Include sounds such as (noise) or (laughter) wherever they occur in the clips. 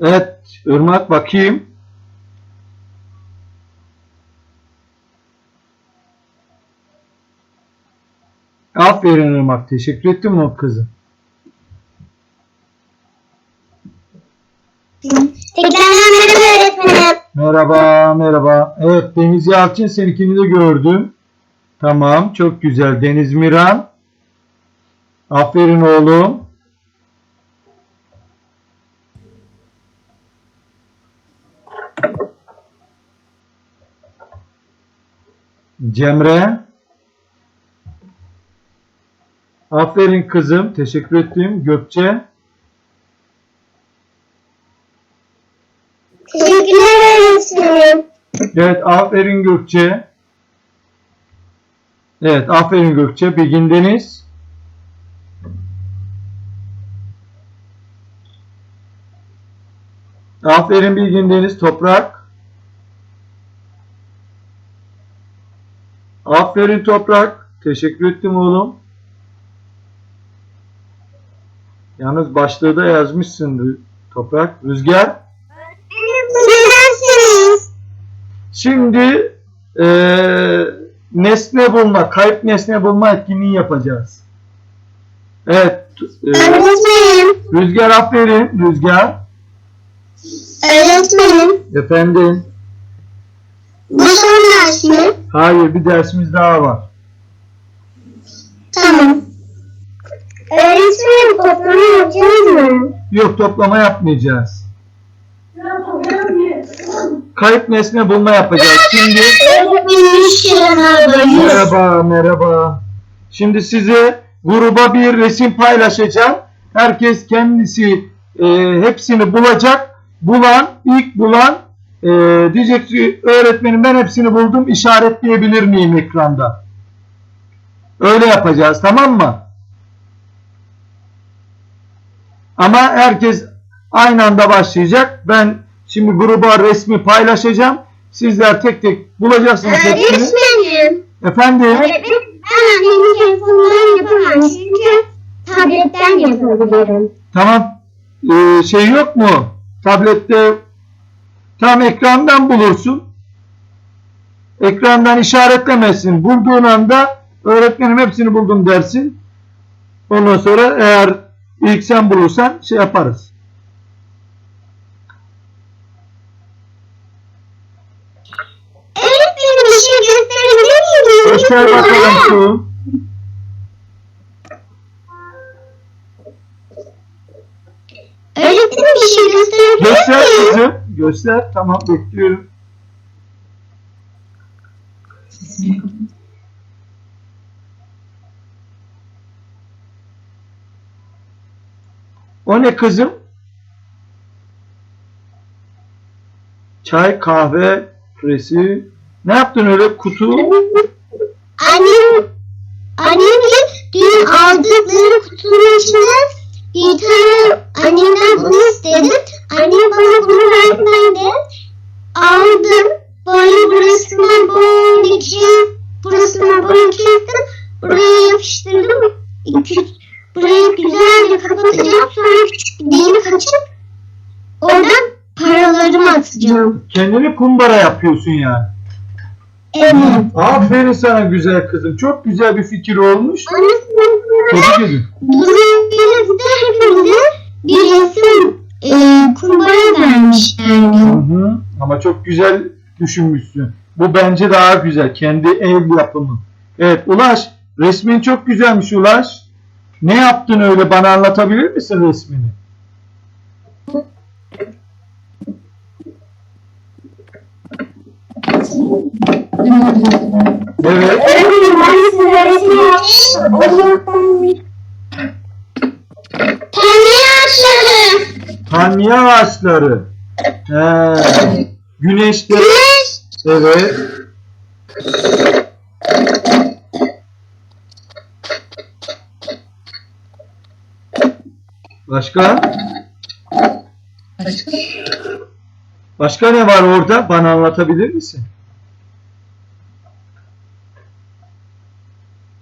Evet, Irmak bakayım. Aferin Irmak. Teşekkür ettim o kızım. Merhaba öğretmenim. Merhaba, merhaba. Evet, Deniz Yalçın seninkini de gördüm. Tamam, çok güzel. Deniz Miran. Aferin oğlum. Cemre. Aferin kızım. Teşekkür ettim. Gökçe. Teşekkürler öğretmenim. Evet, aferin Gökçe. Evet, aferin Gökçe. Bilgin Deniz. Aferin Bilgin Deniz. Toprak. Aferin Toprak. Teşekkür ettim oğlum. Yalnız başlığı da yazmışsın Toprak. Rüzgar. Şimdi eee, nesne bulma, kayıp nesne bulma etkinliği yapacağız. Evet, eee, Öğretmenim. Rüzgar aferin, Rüzgar. Öğretmenim. Efendim, Bu son ders mi? hayır bir dersimiz daha var. Tamam. Öğretmenim toplama yapacağız mı? Yok toplama yapmayacağız. Kayıp nesne bulma yapacağız. Şimdi merhaba, merhaba. Şimdi size gruba bir resim paylaşacağım. Herkes kendisi eee, hepsini bulacak. Bulan, ilk bulan eee, diyecek ki öğretmenim ben hepsini buldum işaretleyebilir miyim ekranda? Öyle yapacağız tamam mı? Ama herkes aynı anda başlayacak. Ben şimdi gruba resmi paylaşacağım. Sizler tek tek bulacaksınız hepsini. Öğretmenim. Efendim? Öğretmenim ben annemin telefonundan yapamam çünkü tabletten yapabilirim. Tamam. Ee, şey yok mu? Tablette tam ekrandan bulursun. Ekrandan işaretlemesin. Bulduğun anda öğretmenim hepsini buldum dersin. Ondan sonra eğer ilk sen bulursan şey yaparız. Öğretmenim bir şey gösterebilir miyim? Göster bakalım şu. Öğretmenim bir şey gösterebilir Göster miyim? kızım. Göster. Tamam bekliyorum. O ne kızım? Çay, kahve, küresi. Ne yaptın öyle kutu? Annem, annemle dün aldıkları kutunun içinden tane annemden bunu istedim. Annem bana bunu vermedi. Aldım. Böyle burasından böyle iki, burasından böyle kestim. Buraya yapıştırdım. Burayı güzelce kapatacağım. Sonra küçük bir delik açıp oradan paralarımı atacağım. Kendini kumbara yapıyorsun yani. Evet. Aferin sana güzel kızım. Çok güzel bir fikir olmuş. Annesinin Tebrik hepimize bir resim e, kumbara vermişlerdi. Hı hı. Ama çok güzel düşünmüşsün. Bu bence daha güzel. Kendi el yapımı. Evet Ulaş. Resmin çok güzelmiş Ulaş. Ne yaptın öyle bana anlatabilir misin resmini? Evet. Tanrı ağaçları. Palmiye ağaçları. He. Güneşte. Güneş. Evet. Başka? Başka ne var orada? Bana anlatabilir misin?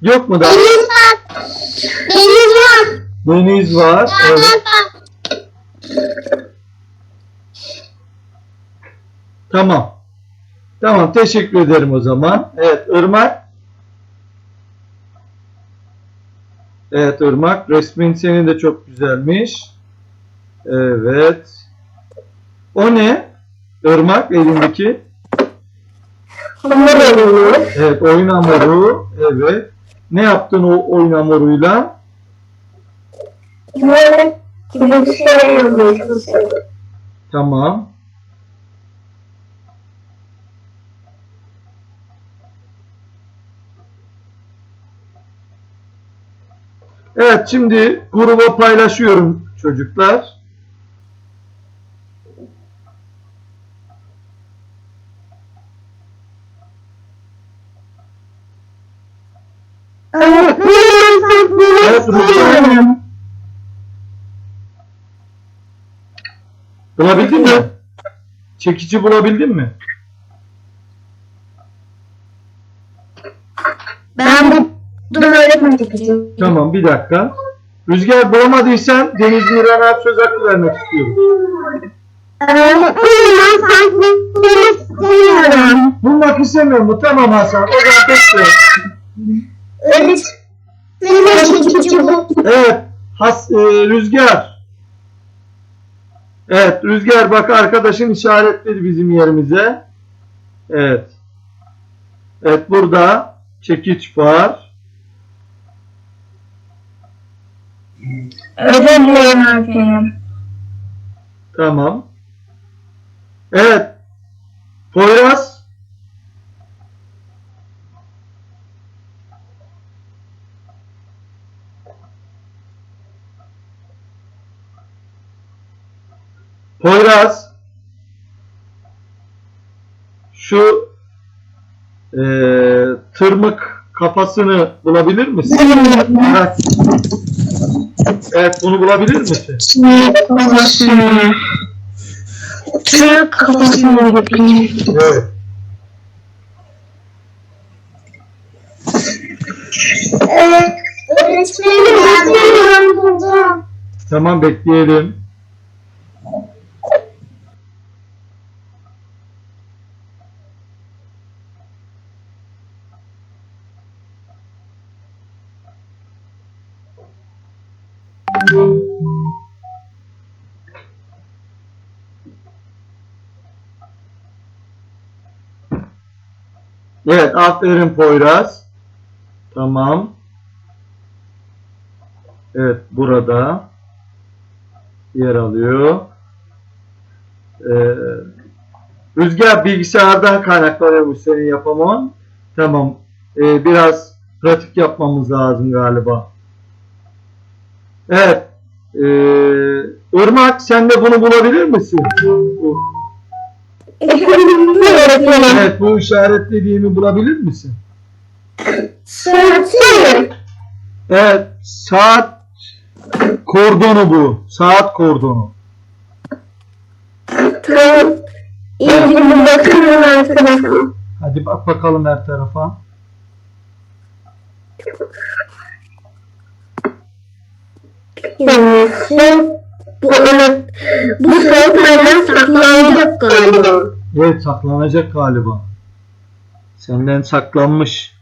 Yok mu daha? Deniz var. Deniz var. Deniz var. Evet. Tamam. Tamam teşekkür ederim o zaman. Evet Irmak. Evet Irmak resmin senin de çok güzelmiş. Evet. O ne? Irmak elindeki. Hamur oluyor. Evet oyun hamuru. Evet. Ne yaptın o oyun hamuruyla? Yuvarlak gibi bir şey yapmaya çalışıyorum. Tamam. Evet şimdi gruba paylaşıyorum çocuklar. Bulabildin mi? Çekici bulabildin mi? Ben bu dur öğretmen çekeceğim. Tamam bir dakika. Rüzgar bulamadıysan Deniz Nurhan'a söz hakkı vermek istiyorum. Öğretmenim ben saklamak istemiyorum. Bulmak istemiyor mu? Tamam Hasan. O zaman bekle. Öğretmenim çekici. Evet. Has, e, Rüzgar. Evet Rüzgar bak arkadaşın işaretledi bizim yerimize. Evet. Evet burada çekiç var. Özür dilerim öğretmenim. Tamam. Evet. Poyraz. Poyraz. Şu eee tırmık kafasını bulabilir misin? Evet. Evet bunu bulabilir misin? Tırnak kafasını. Tırnak kafasını yapayım. Evet. Evet. Öğretmenim ben buldum. Tamam bekleyelim. Evet, aferin Poyraz. Tamam. Evet, burada yer alıyor. Ee, Rüzgar bilgisayardan kaynaklanıyormuş senin yapamam. Tamam. Ee, biraz pratik yapmamız lazım galiba. Evet. Ee, Irmak sen de bunu bulabilir misin? Bu- Öğretmenim. Evet bu işaretlediğimi bulabilir misin? Sırtı. Evet saat kordonu bu. Saat kordonu. Tamam. İyi bakalım arkadaşım. Hadi bak bakalım her tarafa. Yani bu bu soğuklardan saklanacak galiba. Evet saklanacak galiba. Senden saklanmış.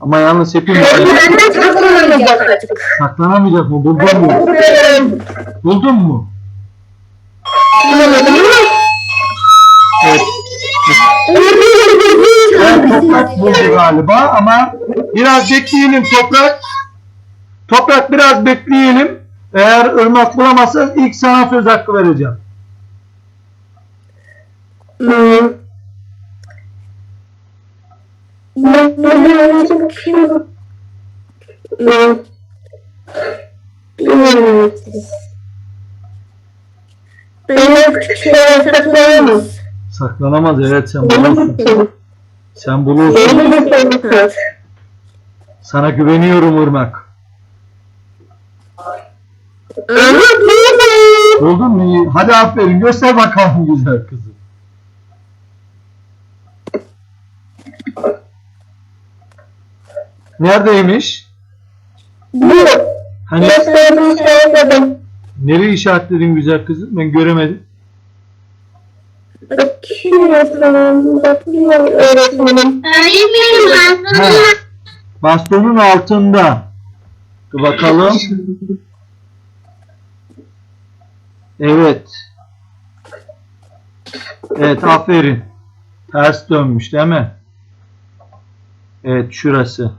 Ama yalnız hepimiz Benden saklanamayacak artık. saklanamayacak mı? Buldun mu? Buldun mu? Bulamadım ama Evet. Evet toprak buldu galiba ama biraz bekleyelim toprak. Toprak biraz bekleyelim. Eğer ırmak bulamazsan ilk sana söz hakkı vereceğim. Saklayamaz. Saklanamaz evet sen bulursun. Sen bulursun. Sana güveniyorum ırmak. Buldun mu? İyi. Hadi aferin göster bakalım güzel kızı. Neredeymiş? Bu. Hani Gösterdiğim şey yapalım. nereye işaretledin güzel kızı? Ben göremedim. Öğretmenim. Öğretmenim bastonun altında. Dur bakalım. Evet. Evet aferin. Ters dönmüş değil mi? Evet şurası.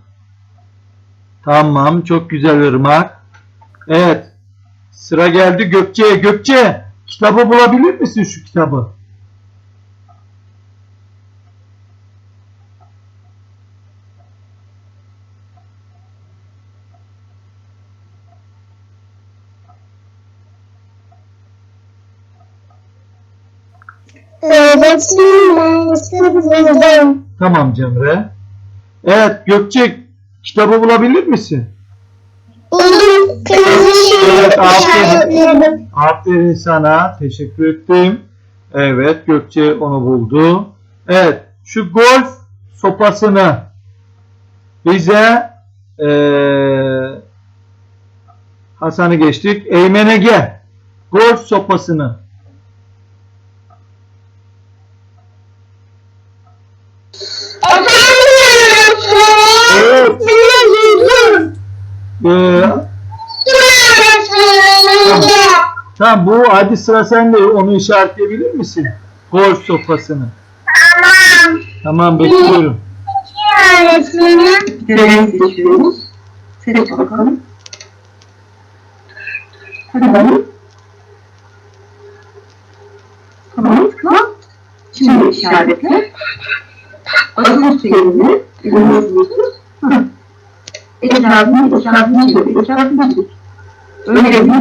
Tamam çok güzel ırmak. Evet. Sıra geldi Gökçe'ye. Gökçe kitabı bulabilir misin şu kitabı? Tamam Cemre. Evet Gökçe kitabı bulabilir misin? Buldum. Kırmızı Evet, aferin. işaretledim. Aferin sana. Teşekkür ettim. Evet Gökçe onu buldu. Evet şu golf sopasını bize eee Hasan'ı geçtik. Eymen'e gel. Golf sopasını. Eee tamam bu hadi sıra sende onu işaretleyebilir misin? Golf sopasını. Tamam. Tamam bekliyorum. Görev seçiyoruz. Seç bakalım. Hadi bakalım. Tamam. Şimdi işaretle. Elini tut. Etrafını, etrafını çevir, etrafını tut. Öyle değil.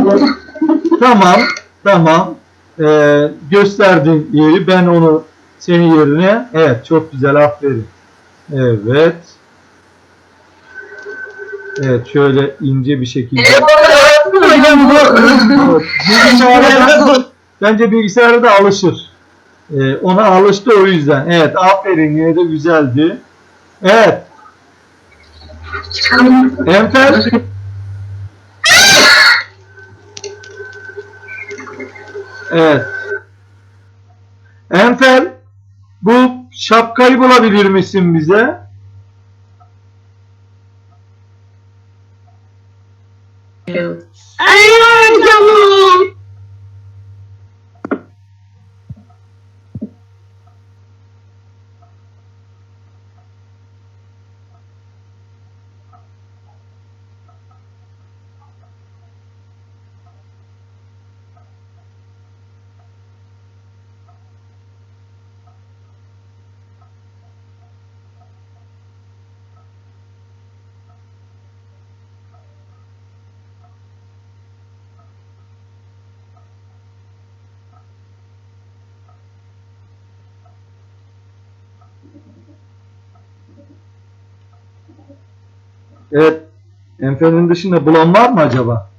Tamam, tamam. Ee, gösterdin yeri. Ben onu senin yerine. Evet, çok güzel. Aferin. Evet. Evet, şöyle ince bir şekilde. Evet, bence bilgisayara da alışır. Ee, ona alıştı o yüzden. Evet, aferin. Yine de güzeldi. Evet, Enfer. Evet. Enfer, bu şapkayı bulabilir misin bize? Öğretmenim. Evet. Enfer'in dışında bulan var mı acaba?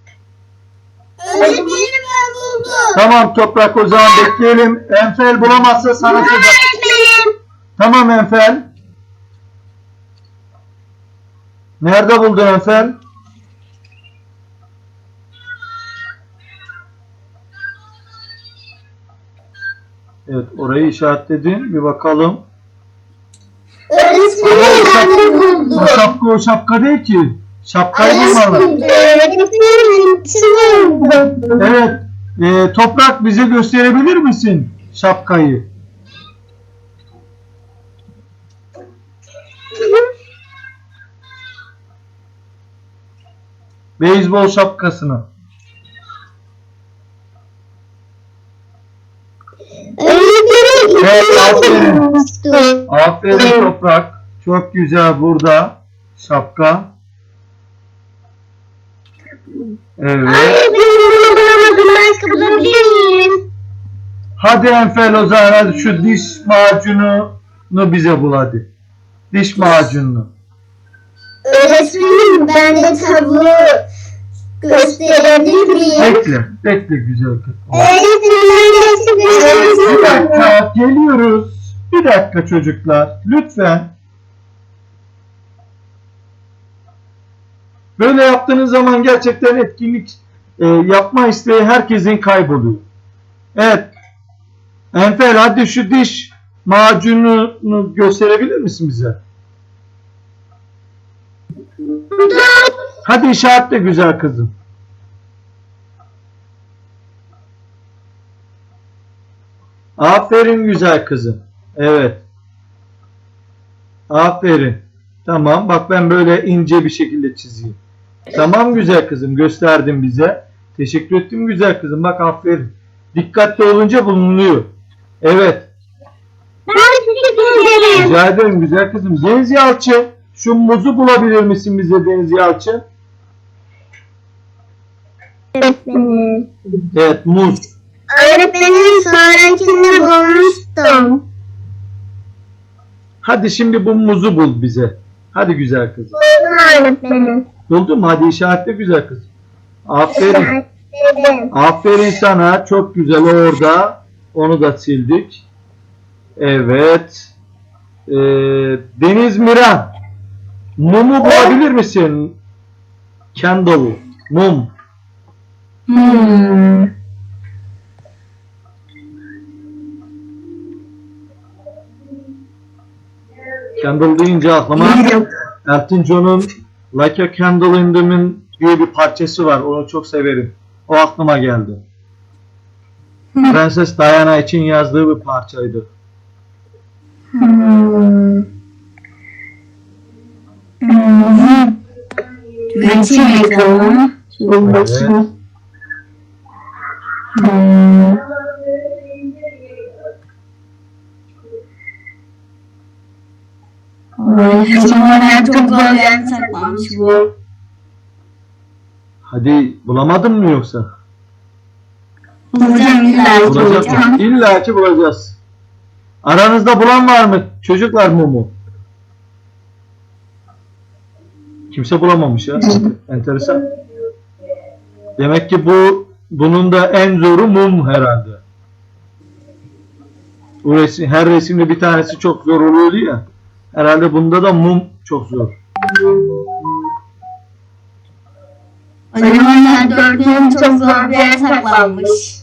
Öğretmenim ben buldum. Tamam Toprak o zaman bekleyelim. Enfer bulamazsa sana Öğretmenim. Tamam Enfer. Nerede buldun Enfer? Evet orayı işaretledin. Bir bakalım. Öğretmenim ben buldum. şapka o şapka değil ki. Şapkayı bulmalı. Evet. e, Toprak bize gösterebilir misin şapkayı? Beyzbol şapkasını. Evet, aferin. Aferin Toprak. Çok güzel burada şapka. Evet. Öğretmenim bunu bulamadım. Başka bulabilir miyim? Hadi Enfer o zaman hadi şu diş macununu bize bul hadi. Diş macununu. Öğretmenim ben de tavuğu gösterebilir miyim? Bekle, bekle güzel kız. Öğretmenim ben de Bir dakika geliyoruz. Bir dakika çocuklar. Lütfen. Böyle yaptığınız zaman gerçekten etkinlik e, yapma isteği herkesin kayboluyor. Evet. Enfer hadi şu diş macununu gösterebilir misin bize? Hadi işaretle güzel kızım. Aferin güzel kızım. Evet. Aferin. Tamam bak ben böyle ince bir şekilde çizeyim. Tamam güzel kızım gösterdin bize. Teşekkür ettim güzel kızım. Bak aferin. Dikkatli olunca bulunuyor. Evet. Ben ederim. Rica ederim güzel kızım. Deniz Yalçın. Şu muzu bulabilir misin bize Deniz Yalçın? Öğretmenim. Evet muz. Öğretmenim sonrakini bulmuştum. Hadi şimdi bu muzu bul bize. Hadi güzel kızım. Öğretmenim. Buldun mu? Hadi işaretle güzel kızım. Aferin. Aferin sana. Çok güzel orada. Onu da sildik. Evet. Ee, Deniz Miran. Mumu bulabilir misin? Candle. Mum. Hmm. Candle deyince aklıma Elton John'un Like a Candle in the Wind diye bir parçası var. Onu çok severim. O aklıma geldi. Prenses Diana için yazdığı bir parçaydı. Hmm. Hmm. Resim saklanmış bu. Hadi bulamadın mı yoksa? Bulacağım illa ki Bulacağız bulacağım. İlla ki bulacağız. Aranızda bulan var mı? Çocuklar mumu. Kimse bulamamış ya. Enteresan. Demek ki bu bunun da en zoru mum herhalde. Bu resim, her resimde bir tanesi çok zor oluyordu ya. Herhalde bunda da mum çok zor. O zamanlar dördünün çok zor bir yere saklanmış.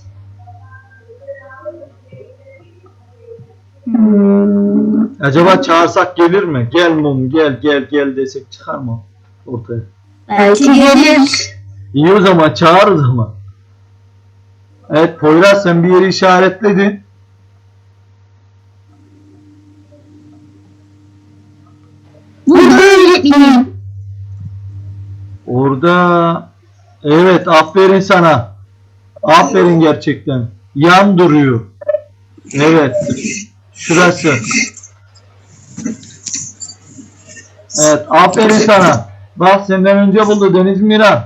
Hmm. Acaba çağırsak gelir mi? Gel mum gel gel gel desek çıkar mı ortaya? Belki gelir. İyi o zaman çağırırız ama. Evet Poyraz sen bir yeri işaretledin. Öğretmenim. Orada evet aferin sana. Aferin gerçekten. Yan duruyor. Evet. Şurası. Evet aferin sana. Bak senden önce buldu Deniz Miran.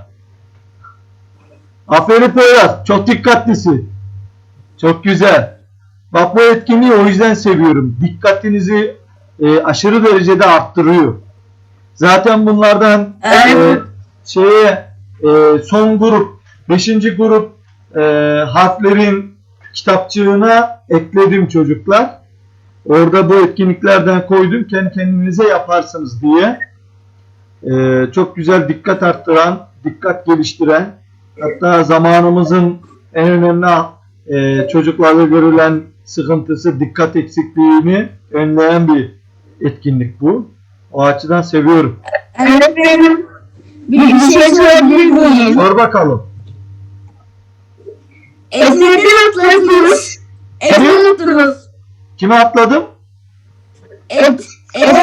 Aferin Poyraz. Çok dikkatlisin. Çok güzel. Bak bu etkinliği o yüzden seviyorum. Dikkatinizi e, aşırı derecede arttırıyor. Zaten bunlardan Evet. e, şeye e, son grup 5. grup e, harflerin kitapçığına ekledim çocuklar. Orada bu etkinliklerden koydum. Kendi kendinize yaparsınız diye. E, çok güzel dikkat arttıran, dikkat geliştiren hatta zamanımızın en önemli e, çocuklarda görülen sıkıntısı dikkat eksikliğini önleyen bir etkinlik bu. O açıdan seviyorum. Öğretmenim bir, bir şey sorabilir miyim? Sor bakalım. Esneden atladınız. Et unuttunuz. Kime atladım? Et. Et.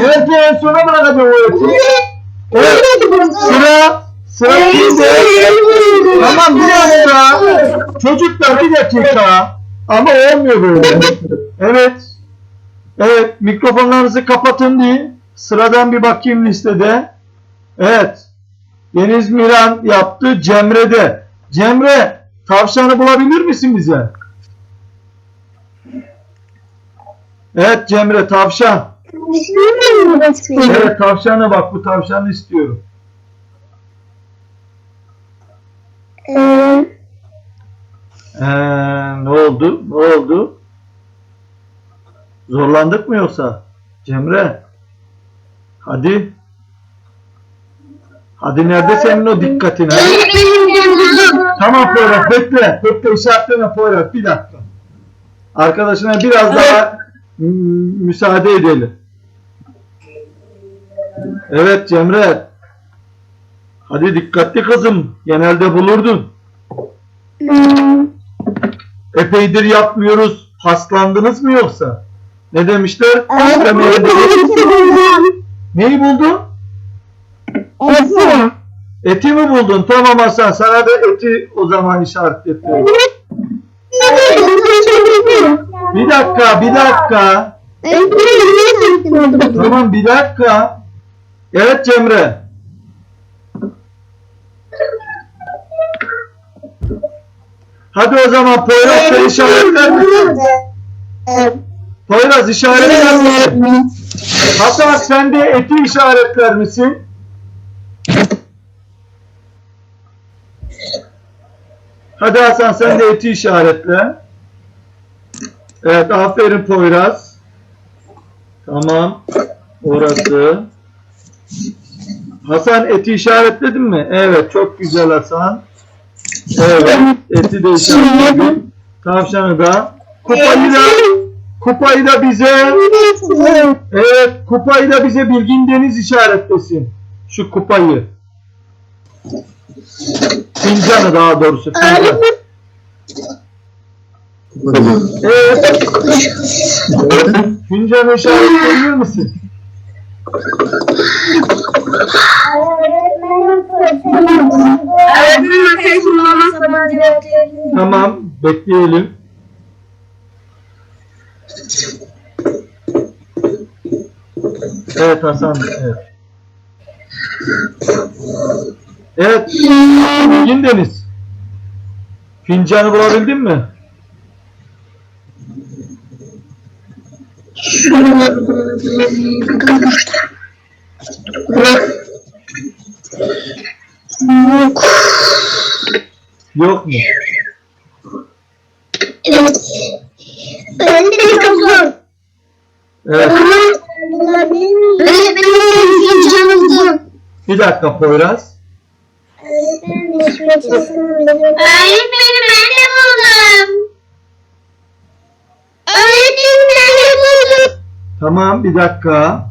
Belki en sona bırakacağım o eti. Evet. Sıra. Sıra kimde? Tamam bir dakika. Çocuklar bir dakika. Ama olmuyor böyle. Evet. Evet. Mikrofonlarınızı kapatın diye. Sıradan bir bakayım listede. Evet. Deniz Miran yaptı. Cemre de. Cemre tavşanı bulabilir misin bize? Evet Cemre tavşan. Evet tavşana bak bu tavşanı istiyorum. Ee, Ee, ne oldu? Ne oldu? Zorlandık mı yoksa? Cemre. Hadi. Hadi nerede senin o dikkatin? Hadi. Tamam Poyraz bekle. Bekle işaretleme Poyraz bir dakika. Arkadaşına biraz daha müsaade edelim. Evet Cemre. Hadi dikkatli kızım. Genelde bulurdun. Epeydir yapmıyoruz. Paslandınız mı yoksa? Ne demişler? İstemeyene- Neyi buldun? Eti. Eti mi buldun? Tamam Hasan. Sana da eti o zaman işaretledim. Bir dakika, bir dakika. Tamam bir dakika. Evet Cemre. Hadi o zaman Poyraz sen işaretler misin? Poyraz işaretler misin? Hasan sen de eti işaretler misin? Hadi Hasan sen de eti işaretle. Evet aferin Poyraz. Tamam. Orası. Hasan eti işaretledin mi? Evet çok güzel Hasan. Evet eti de işaretledin. Tavşanı da. Kupayı da kupayı da bize evet kupayı da bize Bilgin Deniz işaretlesin. Şu kupayı. Fincanı daha doğrusu. Fincan. Evet. Fincanı işaretleyebilir misin? Tamam. Bekleyelim. Evet Hasan. Evet. Evet. Bilgin Deniz. Fincanı bulabildin mi? Yok mu? Öğretmenim çok zor. Evet. Öğretmenim fincanımızı. Bir dakika Poyraz. Öğretmenim ben de buldum. Öğretmenim ben de buldum. Tamam bir dakika.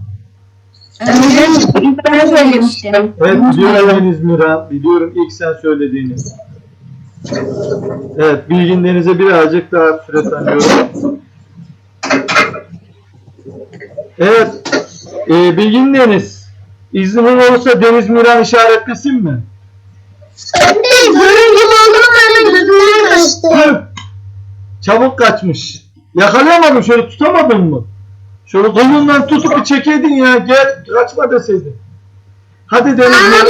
Öğretmenim ben söylemiştim. Evet biliyorum Deniz Mira. Biliyorum ilk sen söylediğini. Evet Bilgin Deniz'e birazcık daha süre tanıyorum. Evet. E, Bilgin Deniz. İznin olursa Deniz Miran işaretlesin mi? Öğretmenim görünce buldum ama gözümden kaçtı. Çabuk kaçmış. Yakalayamadın şöyle tutamadın mı? Şöyle kolundan tutup bir çekedin ya. Gel kaçma deseydin. Hadi Deniz Miran.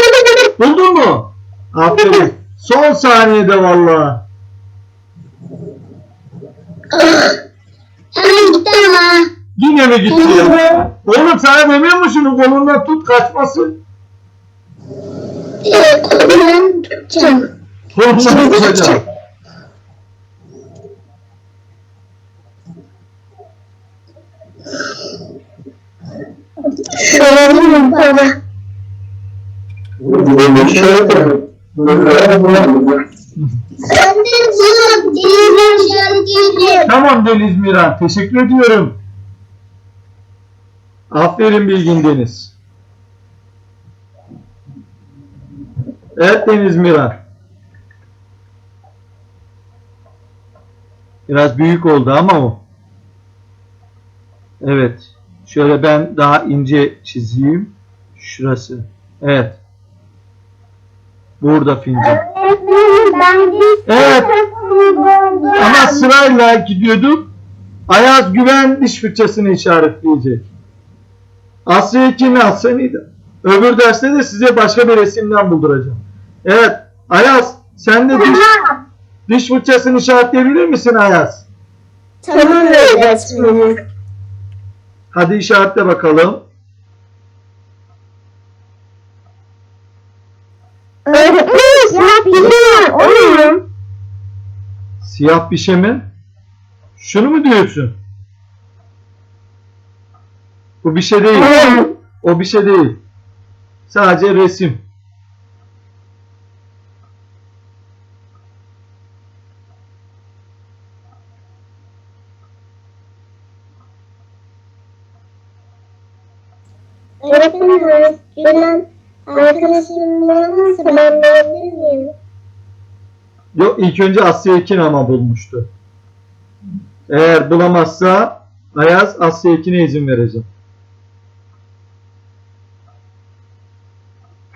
(laughs) Buldun mu? Aferin. Son saniyede vallahi. Hemen gitti ama. Yine mi gitti ya? Oğlum sana demiyor mu şunu kolundan tut kaçmasın? Ee, kolumdan tutacağım. Kolundan tutacağım. Şöyle mi baba? Tamam Deniz Miran. Teşekkür ediyorum. Aferin Bilgin Deniz. Evet Deniz Miran. Biraz büyük oldu ama o. Evet. Şöyle ben daha ince çizeyim. Şurası. Evet. Burada fincan. Evet. Ama sırayla gidiyorduk. Ayaz Güven diş fırçasını işaretleyecek. Asya kimi Asya'nıydı. Öbür derste de size başka bir resimden bulduracağım. Evet. Ayaz sen de diş, diş fırçasını işaretleyebilir misin Ayaz? Tamam öğretmenim. Hadi işaretle bakalım. Öğretmenim siyah bir şey var. O ne? Siyah bir şey mi? Şunu mu diyorsun? Bu bir şey değil. O bir şey değil. Sadece resim. Öğretmenim, gülen arkadaşımla nasıl ben? Yok, ilk önce Asya Ekin ama bulmuştu. Eğer bulamazsa Ayaz Asya Ekin'e izin verecek.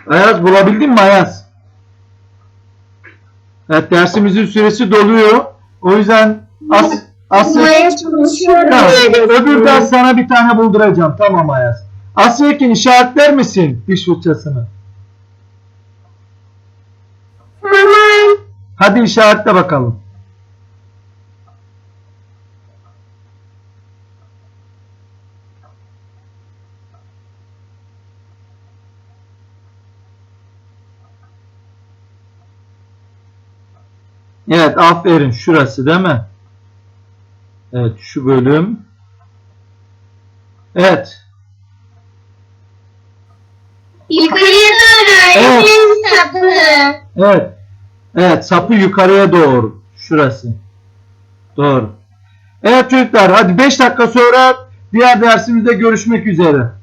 Ayaz bulabildin mi Ayaz? Evet dersimizin süresi doluyor. O yüzden As Asya Bulmaya çalışıyorum. Tamam. Öbür ders sana bir tane bulduracağım. Tamam Ayaz. Asya Ekin işaretler misin diş fırçasını? Tamam. Hadi işaretle bakalım. Evet aferin şurası değil mi? Evet şu bölüm. Evet. Yukarıya doğru öğretmenim sapı. Evet. Evet sapı yukarıya doğru. Şurası. Doğru. Evet çocuklar hadi 5 dakika sonra diğer dersimizde görüşmek üzere.